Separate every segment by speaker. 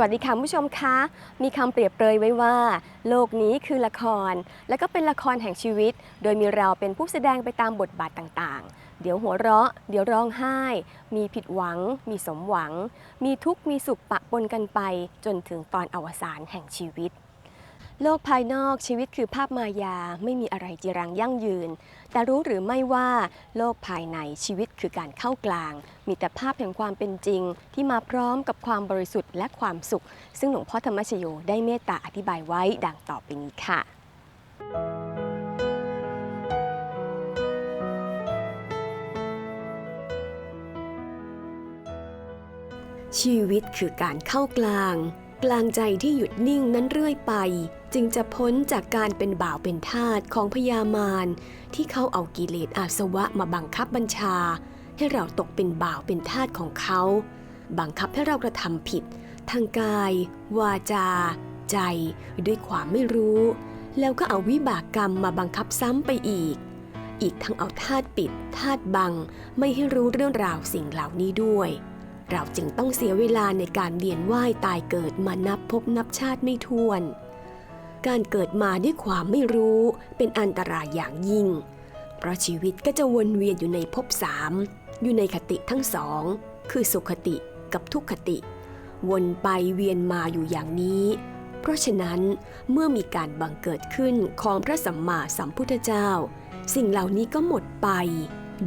Speaker 1: วัสดีค่ะผู้ชมคะ มีคำเปรียบเปรยไว้ว่า โลกนี้คือละคร และก็เป็นละครแห่งชีวิต โดยมีเราเป็นผู้แสดงไปตามบทบาทต่างๆ เดี๋ยวหัวเราะ เดี๋ยวร้องไห้ มีผิดหวัง มีสมหวัง มีทุกข์มีสุขปะปนกันไป จนถึงตอนอวสานแห่งชีวิต โลกภายนอกชีวิตคือภาพมายาไม่มีอะไรจีรังยั่งยืน แต่รู้หรือไม่ว่าโลกภายในชีวิตคือการเข้ากลาง มีแต่ภาพแห่งความเป็นจริง ที่มาพร้อมกับความบริสุทธิ์และความสุข ซึ่งหลวงพ่อธรรมชโยได้เมตตาอธิบายไว้ดังต่อไปนี้ค่ะชีวิตคือการเข้ากลาง กลางใจที่หยุดนิ่งนั้นเรื่อยไป จึงจะพ้นจากการเป็นบ่าวเป็นทาสของพญามารที่เขาเอากิเลสอาสวะมาบังคับบัญชา ให้เราตกเป็นบ่าวเป็นทาสของเขา บังคับให้เรากระทำผิด ทางกาย วาจา ใจ ด้วยความไม่รู้ แล้วก็เอาวิบากกรรมมาบังคับซ้ำไปอีก อีกทั้งเอาธาตุปิดธาตุบัง ไม่ให้รู้เรื่องราวสิ่งเหล่านี้ด้วยเราจึงต้องเสียเวลาในการเวียนว่ายตายเกิดมานับพบนับชาติไม่ถ้วน การเกิดมาด้วยความไม่รู้เป็นอันตรายอย่างยิ่ง เพราะชีวิตก็จะวนเวียนอยู่ในภพสามอยู่ในคติทั้งสอง คือสุขติกับทุกขติ วนไปเวียนมาอยู่อย่างนี้ เพราะฉะนั้นเมื่อมีการบังเกิดขึ้นของพระสัมมาสัมพุทธเจ้า สิ่งเหล่านี้ก็หมดไป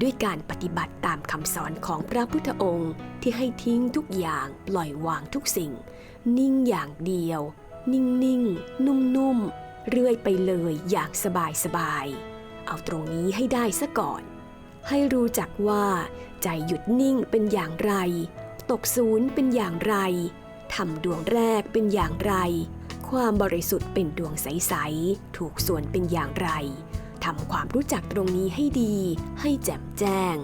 Speaker 1: ด้วยการปฏิบัติตามคำสอนของพระพุทธองค์ที่ให้ทิ้งทุกอย่างปล่อยวางทุกสิ่ง นิ่งอย่างเดียว นิ่งนิ่งนุ่มนุ่มๆ เรื่อยไปเลยอยางสบายสบายๆเอาตรงนี้ให้ได้ซะก่อน ให้รู้จักว่า ใจหยุดนิ่งเป็นอย่างไร ตกศูนย์เป็นอย่างไรทำดวงแรกเป็นอย่างไร ความบริสุทธิ์เป็นดวงใส ๆ ถูกส่วนเป็นอย่างไรทำความรู้จักตรงนี้ให้ดี ให้แจ่มแจ้ง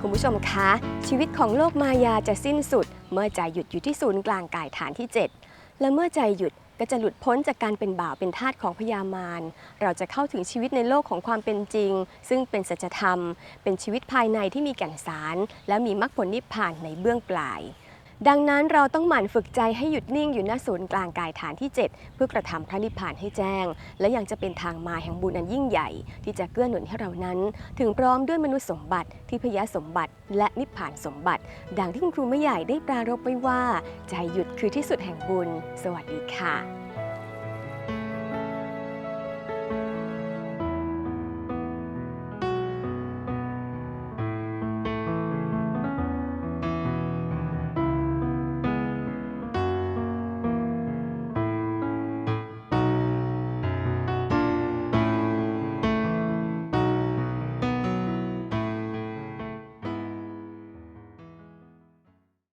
Speaker 1: คุณผู้ชมคะ ชีวิตของโลกมายาจะสิ้นสุด เมื่อใจหยุดอยู่ที่ศูนย์กลางกายฐานที่ 7 และเมื่อใจหยุดก็จะหลุดพ้นจากการเป็นบ่าวเป็นทาสของพญามาร เราจะเข้าถึงชีวิตในโลกของความเป็นจริง ซึ่งเป็นสัจธรรม เป็นชีวิตภายในที่มีแก่นสาร และมีมรรคผลนิพพานในเบื้องปลาย ดังนั้นเราต้องหมั่นฝึกใจให้หยุดนิ่งอยู่ณศูนย์กลางกายฐานที่ 7 เพื่อกระทำพระนิพพานให้แจ้ง และยังจะเป็นทางมาแห่งบุญอันยิ่งใหญ่ ที่จะเกื้อหนุนให้เรานั้น ถึงพร้อมด้วยมนุษย์สมบัติที่พยาสมบัติ และนิพพานสมบัติ ดังที่คุณครูไม่ใหญ่ได้ปรารภไว้ว่า ใจหยุดคือที่สุดแห่งบุญ สวัสดีค่ะ